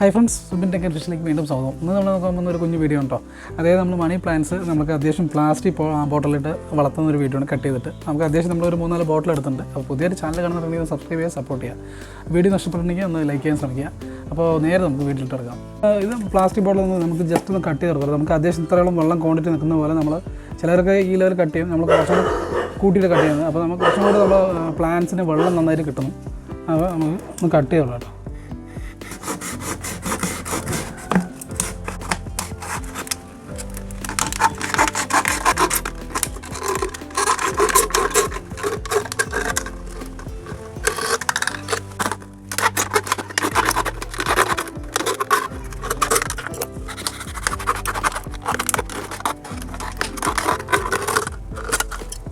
High friends Subin tech ഫിഷിലേക്ക് വീണ്ടും സ്വാഗതം. ഇന്ന് നമ്മൾ നോക്കാൻ പോകുന്ന ഒരു കുഞ്ഞു വീഡിയോ ഉണ്ടോ അതായത് നമ്മൾ മണി പ്ലാന്റ്സ് നമുക്ക് അത്യാവശ്യം പ്ലാസ്റ്റിക് ബോട്ടിലിട്ട് വളർത്തുന്ന ഒരു വീഡിയോ ആണ് കട്ട് ചെയ്തിട്ട്. നമുക്ക് അത്യാവശ്യം ഒരു മൂന്നാൽ ബോട്ടിൽ എടുത്തിട്ടുണ്ട്. അപ്പോൾ പുതിയൊരു ചാനൽ കാണുന്നുണ്ടെങ്കിൽ സബ്സ്ക്രൈബ് ചെയ്യുക സപ്പോർട്ട് ചെയ്യുക വീഡിയോ നഷ്ടപ്പെട്ടിട്ടുണ്ടെങ്കിൽ ഒന്ന് ലൈക്ക് ചെയ്യാൻ ശ്രമിക്കുക. അപ്പോൾ നേരെ നമുക്ക് വീട്ടിലിട്ട് എടുക്കാം ഇത് പ്ലാസ്റ്റിക് ബോട്ടിൽ നിന്ന് നമുക്ക് ജസ്റ്റ് ഒന്ന് കട്ട് ചെയ്ത് നമുക്ക് അത്യാവശ്യം ഇത്രയോളം വെള്ളം ക്വാണ്ടിറ്റി നിൽക്കുന്ന പോലെ നമ്മൾ ചിലർക്ക് ഈ ലെവൽ കട്ട് ചെയ്യും. നമ്മൾ കുറച്ചും കൂടി കൂട്ടിയിട്ട് കട്ട് ചെയ്യുന്നത്. അപ്പോൾ നമുക്ക് കുറച്ചും കൂടി നമ്മൾ പ്ലാന്റ്സിന് വെള്ളം നന്നായിട്ട് കിട്ടുന്നു അപ്പോൾ നമുക്ക് ഒന്ന് കട്ട് ചെയ്തോളാം കേട്ടോ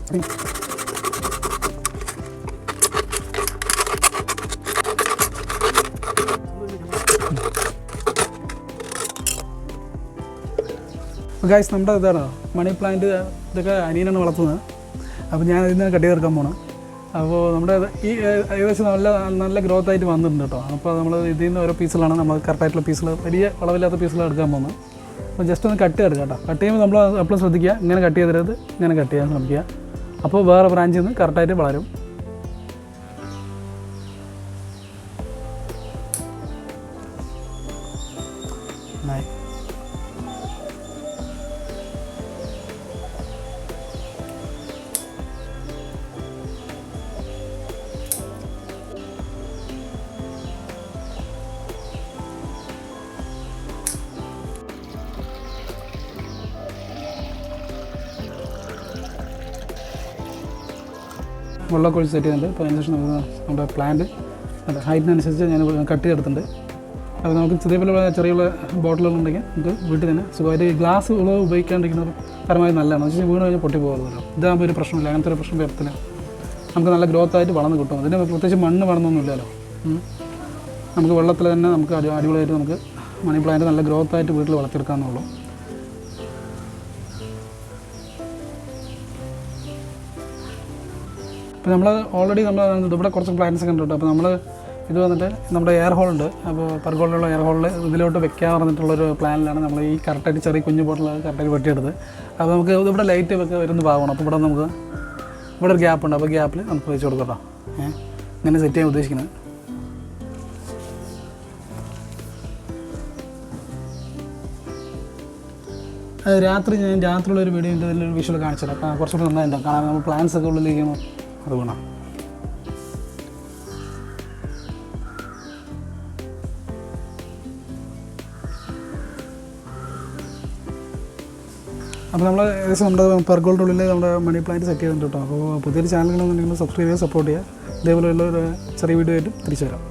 ഗൈസ് നമ്മുടെ ഇതാണ് മണി പ്ലാന്റ് ഇതൊക്കെ അനിയനാണ് വളർത്തുന്നത്. അപ്പോൾ ഞാൻ ഇതിൽ നിന്ന് കട്ടി തീർക്കാൻ പോകണം അപ്പോൾ നമ്മുടെ ഈ ഏകദേശം നല്ല നല്ല ഗ്രോത്ത് ആയിട്ട് വന്നിട്ടുണ്ട് കേട്ടോ. അപ്പോൾ നമ്മൾ ഇതിൽ നിന്ന് ഓരോ പീസുകളാണ് നമ്മൾ കറക്റ്റായിട്ടുള്ള പീസുകൾ വലിയ വളവില്ലാത്ത പീസുകൾ എടുക്കാൻ പോകുന്നത്. അപ്പോൾ ജസ്റ്റ് ഒന്ന് കട്ട് എടുക്കാം കേട്ടോ. കട്ട് ചെയ്യുമ്പോൾ നമ്മൾ എപ്പോഴും ശ്രദ്ധിക്കുക. ഇങ്ങനെ കട്ട് ചെയ്തരുത് ഇങ്ങനെ കട്ട് ചെയ്യാൻ ശ്രമിക്കുക. അപ്പോൾ വേറെ ബ്രാഞ്ചിൽ നിന്ന് കറക്റ്റായിട്ട് വളരും. നന്നായി വെള്ളമൊക്കെ ഒഴിച്ച് സെറ്റ് ചെയ്തിട്ടുണ്ട് അപ്പോൾ അതിനുശേഷം നമുക്ക് നമ്മുടെ പ്ലാന്റ് അല്ല ഹൈറ്റിനനുസരിച്ച് ഞാൻ കട്ട് ചെയ്തെടുത്തിട്ടുണ്ട്. അപ്പോൾ നമുക്ക് ചെറിയ ചെറിയ ബോട്ടിലുകളുണ്ടെങ്കിൽ നമുക്ക് വീട്ടിൽ തന്നെ സുഖമായിട്ട് ഗ്ലാസ് ഉള്ളത് ഉപയോഗിക്കാണ്ടിരിക്കുന്നത് പരമാവധി നല്ലതാണ്. എന്ന് വെച്ചാൽ വീണ് കഴിഞ്ഞാൽ പൊട്ടി പോകുന്നല്ലോ ഇതാകുമ്പോൾ ഒരു പ്രശ്നമില്ല. അങ്ങനത്തെ ഒരു പ്രശ്നം വരത്തില്ല. നമുക്ക് നല്ല ഗ്രോത്ത് ആയിട്ട് വളർന്ന് കിട്ടും. അതിന് പ്രത്യേകിച്ച് മണ്ണ് വളർന്നൊന്നുമില്ലല്ലോ. നമുക്ക് വെള്ളത്തിൽ തന്നെ നമുക്ക് അടി അടിപൊളിയായിട്ട് നമുക്ക് മണി പ്ലാന്റ് നല്ല ഗ്രോത്ത് ആയിട്ട് വീട്ടിൽ വളർത്തിയെടുക്കാമെന്നുള്ളൂ അപ്പോൾ നമ്മൾ ഓൾറെഡി നമ്മൾ ഇവിടെ കുറച്ച് പ്ലാൻസ് ഒക്കെ ഉണ്ട് അപ്പോൾ നമ്മൾ ഇത് വന്നിട്ട് നമ്മുടെ എയർ ഹോൾ ഉണ്ട്. അപ്പോൾ പർഗോളിലുള്ള എയർ ഹോളിൽ ഇതിലോട്ട് വെക്കാൻ പറഞ്ഞിട്ടുള്ളൊരു പ്ലാനിലാണ് നമ്മൾ ഈ കറക്റ്റായിട്ട് ചെറിയ കുഞ്ഞു ബോട്ടിൽ കറക്റ്റായിട്ട് വെട്ടിയെടുത്ത്. അപ്പോൾ നമുക്ക് ഇവിടെ ലൈറ്റ് ഒക്കെ വരുന്ന ഭാഗമാണ്. അപ്പോൾ ഇവിടെ നമുക്ക് ഇവിടെ ഒരു ഗ്യാപ്പ് ഉണ്ട്. അപ്പോൾ ഗ്യാപ്പിൽ നമുക്ക് വെച്ച് കൊടുക്കാം ഏഹ് ഇങ്ങനെ സെറ്റ് ചെയ്യാൻ ഉദ്ദേശിക്കുന്നത്. രാത്രി ഞാൻ രാത്രിയുള്ള ഒരു വീഡിയോ ഇതിൽ വിഷ്വൽ കാണിച്ചത് അപ്പോൾ കുറച്ചുകൂടി നന്നായിട്ടുണ്ടാവും കാരണം നമ്മൾ പ്ലാൻസ് ഒക്കെ ഉള്ളിലിരിക്കുന്നു അത് വേണം. അപ്പോൾ നമ്മൾ ഏകദേശം നമ്മുടെ പെർഗോളിന്റെ ഉള്ളിൽ നമ്മുടെ മണി പ്ലാന്റ് സെറ്റ് ചെയ്തിട്ടുണ്ട് കേട്ടോ അപ്പോൾ പുതിയൊരു ചാനലുകളൊന്നും നിങ്ങൾ സബ്സ്ക്രൈബ് ചെയ്യുക സപ്പോർട്ട് ചെയ്യുക. ഇതേപോലെയുള്ള ഒരു ചെറിയ വീഡിയോ ആയിട്ട് തിരിച്ചു വരാം.